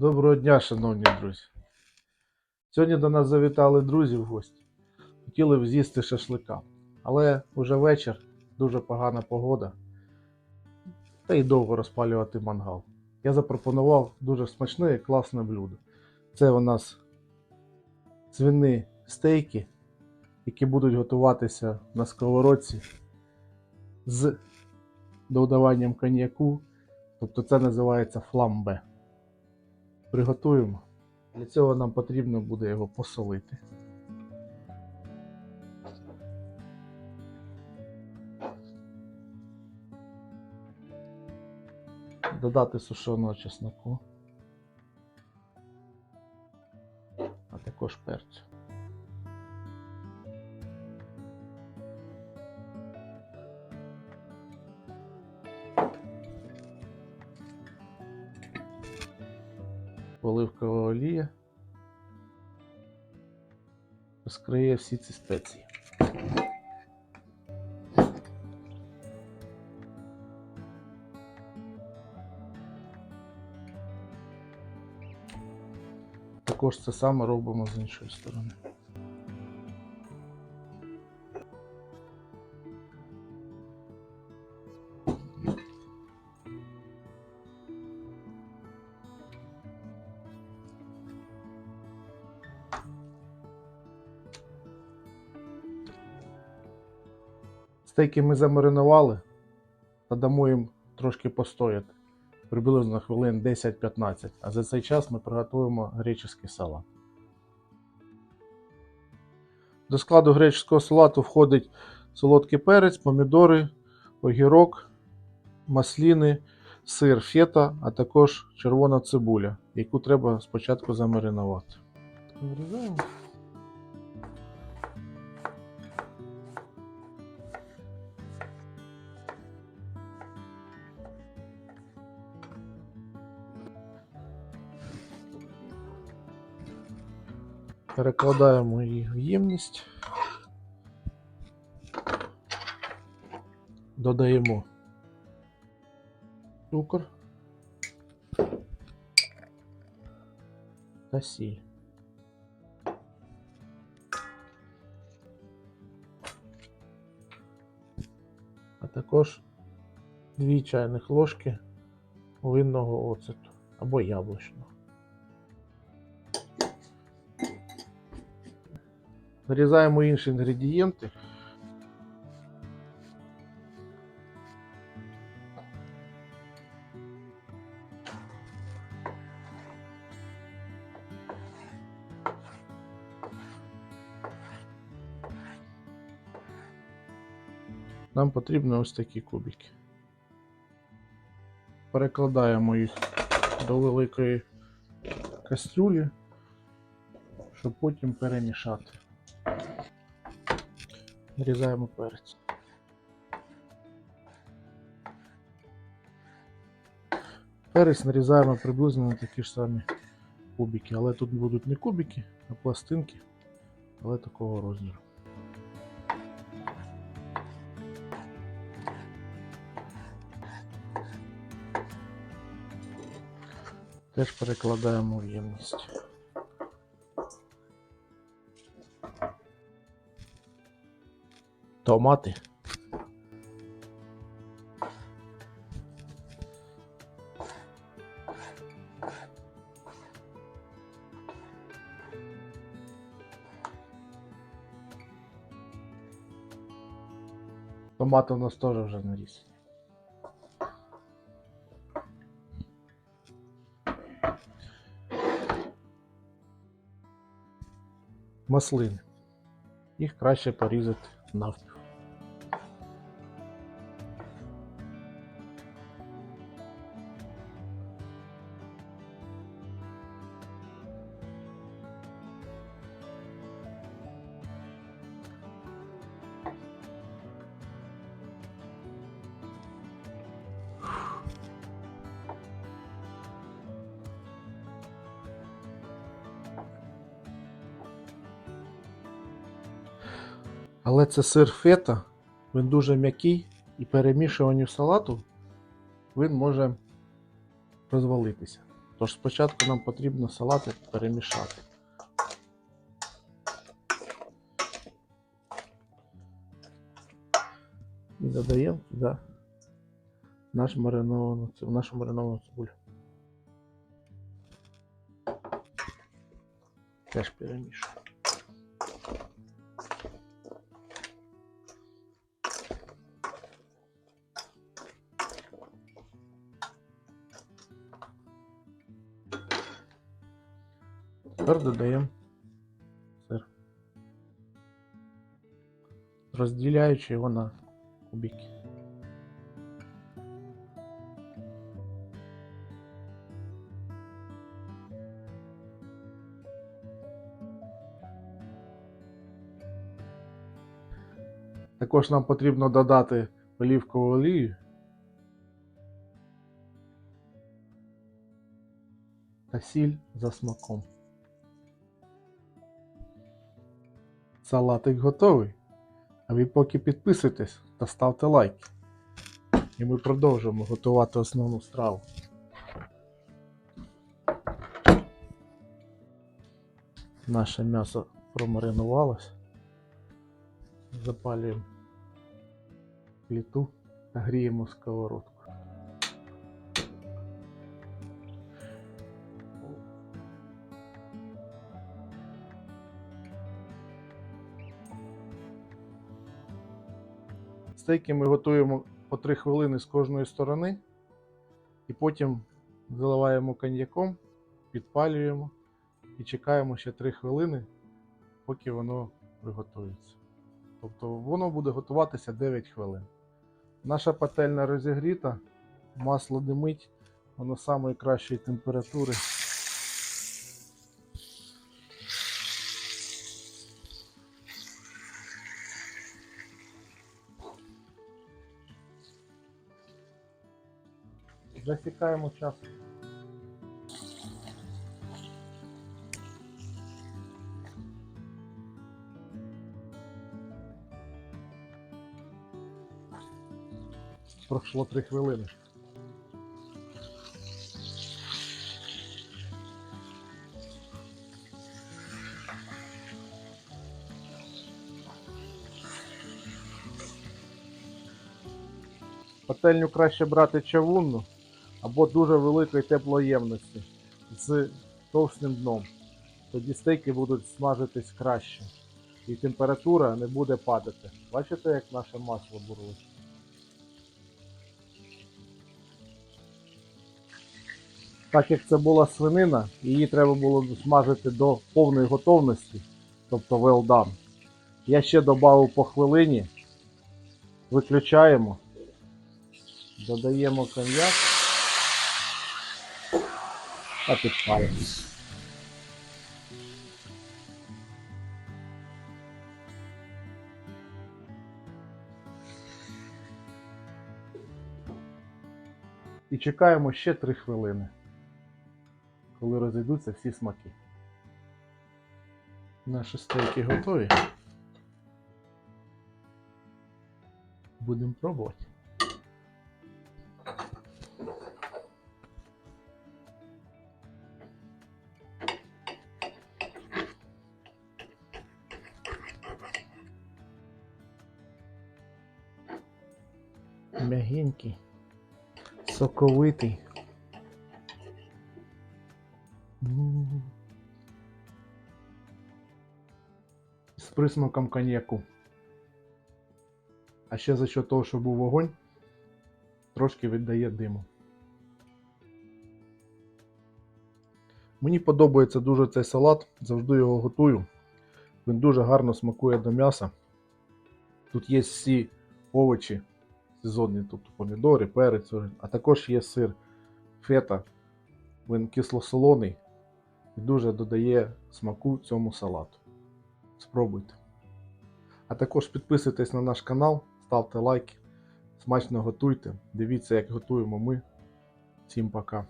Доброго дня, шановні друзі. Сьогодні до нас завітали друзі в гості. Хотіли б з'їсти шашлика. Але вже вечір, дуже погана погода. Та й довго розпалювати мангал. Я запропонував дуже смачне і класне блюдо. Це у нас свини стейки, які будуть готуватися на сковородці з додаванням коньяку. Тобто це називається фламбе. Приготуємо. Для цього нам потрібно буде його посолити. Додати сушеного чесноку, а також перцю. Оливкова олія розкриє всі ці спеції. Також це саме робимо з іншої сторони. Стейки ми замаринували та дамо їм трошки постояти. Приблизно хвилин 10-15. А за цей час ми приготуємо греческий салат. До складу греческого салату входить солодкий перець, помідори, огірок, масліни, сир фета, а також червона цибуля, яку треба спочатку замаринувати. Вирізаємо. Перекладаємо її в ємність. Додаємо цукор та сіль. А також 2 чайних ложки винного оцету або яблучного. Нарізаємо інші інгредієнти. Нам потрібні ось такі кубики. Перекладаємо їх до великої кастрюлі, щоб потім перемішати. Нарізаємо перець. Перець нарізаємо приблизно на такі ж самі кубики, але тут будуть не кубики, а пластинки, але такого розміру. Теж перекладаємо в ємність. Томати. Томати у нас теж вже нарізані. Маслини. Їх краще порізати навпіл. Але це сир фета, він дуже м'який і перемішуванню салату він може розвалитися. Тож спочатку нам потрібно салати перемішати. І додаємо туди наш мариновану, нашу мариновану цибулю. Теж перемішуємо. Тепер додаємо сир. Розділяючи його на кубики. Також нам потрібно додати олівкову олію та сіль за смаком. Салатик готовий. А ви поки підписуйтесь та ставте лайки. І ми продовжимо готувати основну страву. Наше м'ясо промаринувалось. Запалюємо плиту та гріємо сковородку. Стейки ми готуємо по 3 хвилини з кожної сторони, і потім заливаємо коньяком, підпалюємо і чекаємо ще 3 хвилини, поки воно приготується. Тобто воно буде готуватися 9 хвилин. Наша пательня розігріта, масло димить, воно самої кращої температури. Засікаємо час. Пройшло 3 хвилини. Пательню краще брати чавунну або дуже великої теплоємності з товстим дном. Тоді стейки будуть смажитись краще. І температура не буде падати. Бачите, як наше масло бурлить? Так як це була свинина, її треба було смажити до повної готовності, тобто well done. Я ще додав по хвилині, виключаємо, додаємо коньяк та підпалюємо. І чекаємо ще 3 хвилини, коли розійдуться всі смаки. Наші стейки готові. Будемо пробувати. Мягенький, соковитий. З присмаком коньяку. А ще за що того, що був вогонь, трошки віддає диму. Мені подобається дуже цей салат, завжди його готую. Він дуже гарно смакує до м'яса. Тут є всі овочі сезонні, тобто помідори, перець, а також є сир фета. Він кисло-солоний і дуже додає смаку цьому салату. Спробуйте. А також підписуйтесь на наш канал, ставте лайки, смачно готуйте. Дивіться, як готуємо ми. Всім пока.